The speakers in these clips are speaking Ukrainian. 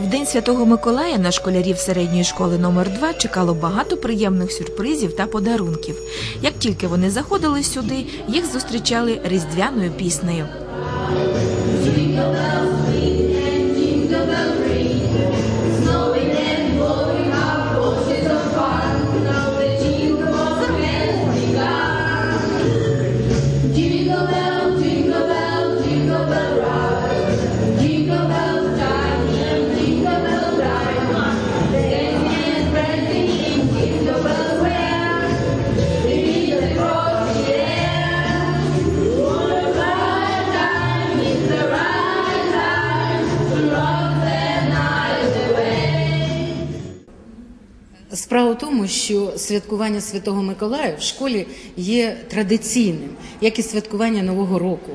В день Святого Миколая на школярів середньої школи номер 2 чекало багато приємних сюрпризів та подарунків. Як тільки вони заходили сюди, їх зустрічали різдвяною піснею. Справа в тому, що святкування Святого Миколая в школі є традиційним, як і святкування Нового року.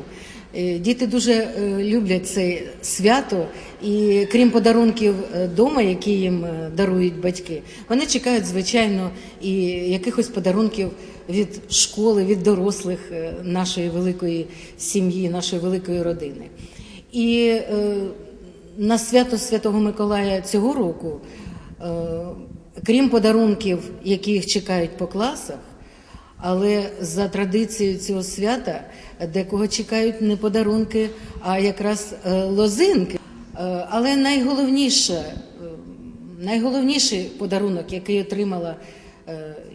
Е, Діти дуже е, люблять це свято, і крім подарунків вдома, які їм е, дарують батьки, вони чекають, звичайно, і якихось подарунків від школи, від дорослих е, нашої великої сім'ї, нашої великої родини. І е, на свято Святого Миколая цього року. Крім подарунків, які їх чекають по класах, але за традицією цього свята декого чекають не подарунки, а якраз е, лозинки. Е, Але найголовніше, е, найголовніший подарунок, який отримала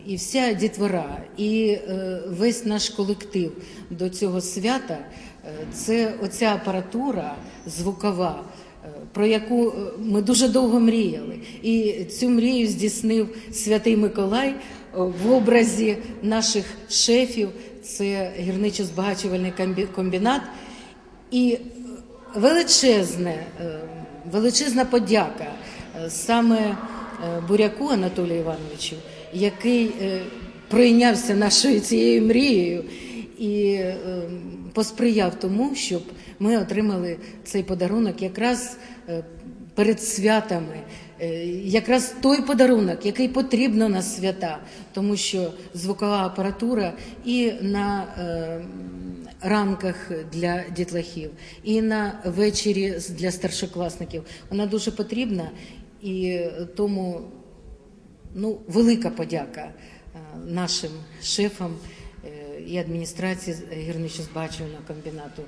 і вся дітвора, і весь наш колектив до цього свята, це оця апаратура звукова про яку е, ми дуже довго мріяли. І цю мрію здійснив святий Миколай е, в образі наших шефів. Це гірничо-збагачувальний комбі- комбінат. І величезне, е, величезна подяка саме Буряку Анатолію Івановичу, який пройнявся нашою цією мрією і посприяв тому, щоб ми отримали цей подарунок якраз е, перед святами. Е, Якраз той подарунок, який потрібно на свята, тому що звукова апаратура і на е, ранках для дітлахів, і на вечері для старшокласників. Вона дуже потрібна, і тому ну, велика подяка нашим шефам і адміністрації гірничо-збагачувального комбінату,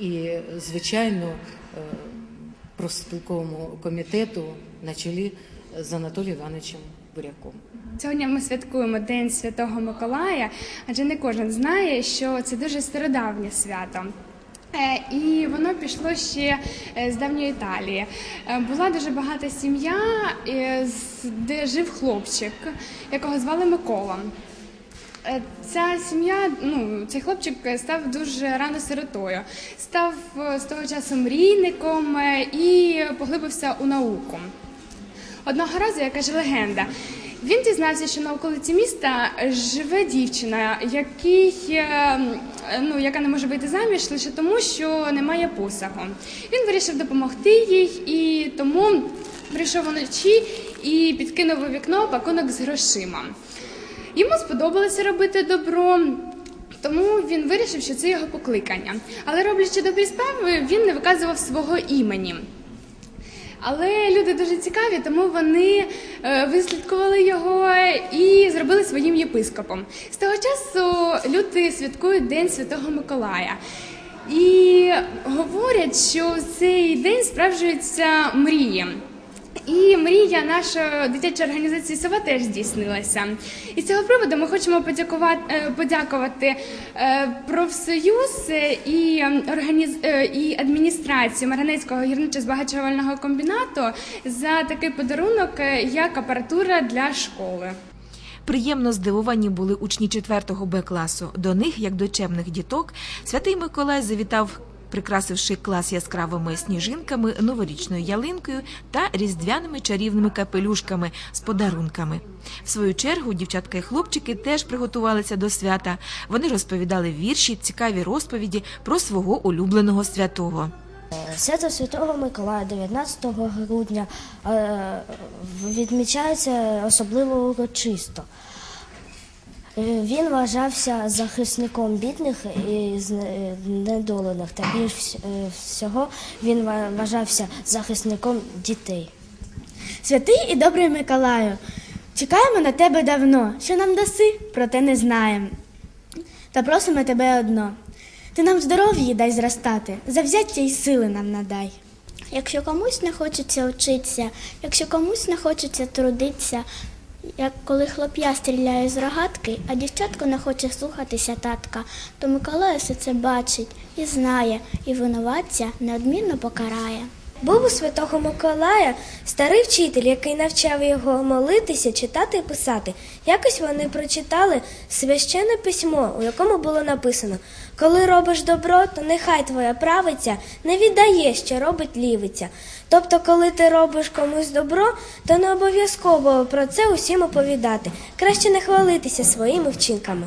і, звичайно, е, профспілковому комітету на чолі з Анатолієм Івановичем Буряком. Сьогодні ми святкуємо День Святого Миколая, адже не кожен знає, що це дуже стародавнє свято. Е, І воно пішло ще е, з давньої Італії. Була дуже багата сім'я, де жив хлопчик, якого звали Микола. Е, Ця сім'я, ну цей хлопчик став дуже рано сиротою, став е, з того часу мрійником е, і поглибився у науку. Одного разу, як каже легенда, він дізнався, що на околиці міста живе дівчина, який, е, ну, яка не може вийти заміж лише тому, що немає посагу. Він вирішив допомогти їй і тому прийшов уночі і підкинув у вікно пакунок з грошима. Йому сподобалося робити добро. Тому він вирішив, що це його покликання. Але роблячи добрі справи, він не виказував свого імені. Але люди дуже цікаві, тому вони е, вислідкували його і зробили своїм єпископом. З того часу люди святкують День Святого Миколая. І говорять, що в цей день справджуються мрії. І мрія нашої дитячої організації Сова теж здійснилася. І з цього приводу ми хочемо подякувати, е, подякувати е, профсоюз е, і, ем, організ... і адміністрацію Марганецького гірничо-збагачувального комбінату за такий подарунок, як апаратура для школи. Приємно здивовані були учні 4 Б класу. До них, як до чемних діток, святий Миколай завітав, прикрасивши клас яскравими сніжинками, новорічною ялинкою та різдвяними чарівними капелюшками з подарунками. В свою чергу дівчатка і хлопчики теж приготувалися до свята. Вони розповідали вірші, цікаві розповіді про свого улюбленого святого. Свято Святого Миколая 19 грудня е, відмічається особливо урочисто. Е, Він вважався захисником бідних і знедолених, та більш е, всього він вважався захисником дітей. Святий і добрий Миколаю, чекаємо на тебе давно, що нам даси, проте не знаємо. Та просимо тебе одно. Ти нам здоров'я дай зростати, завзяття й сили нам надай. Якщо комусь не хочеться вчитися, якщо комусь не хочеться трудитися, як коли хлоп'я стріляє з рогатки, а дівчатко не хоче слухатися татка, то Миколай все це бачить і знає, і винуватця неодмінно покарає. Був у святого Миколая старий вчитель, який навчав його молитися, читати і писати. Якось вони прочитали священне письмо, у якому було написано: Коли робиш добро, то нехай твоя правиця не віддає, що робить лівиця. Тобто, коли ти робиш комусь добро, то не обов'язково про це усім оповідати. Краще не хвалитися своїми вчинками.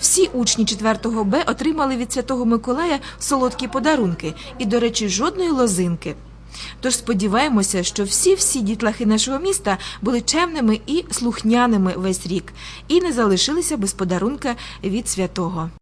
Всі учні 4 Б отримали від Святого Миколая солодкі подарунки і, до речі, жодної лозинки. Тож сподіваємося, що всі-всі дітлахи нашого міста були чемними і слухняними весь рік і не залишилися без подарунка від святого.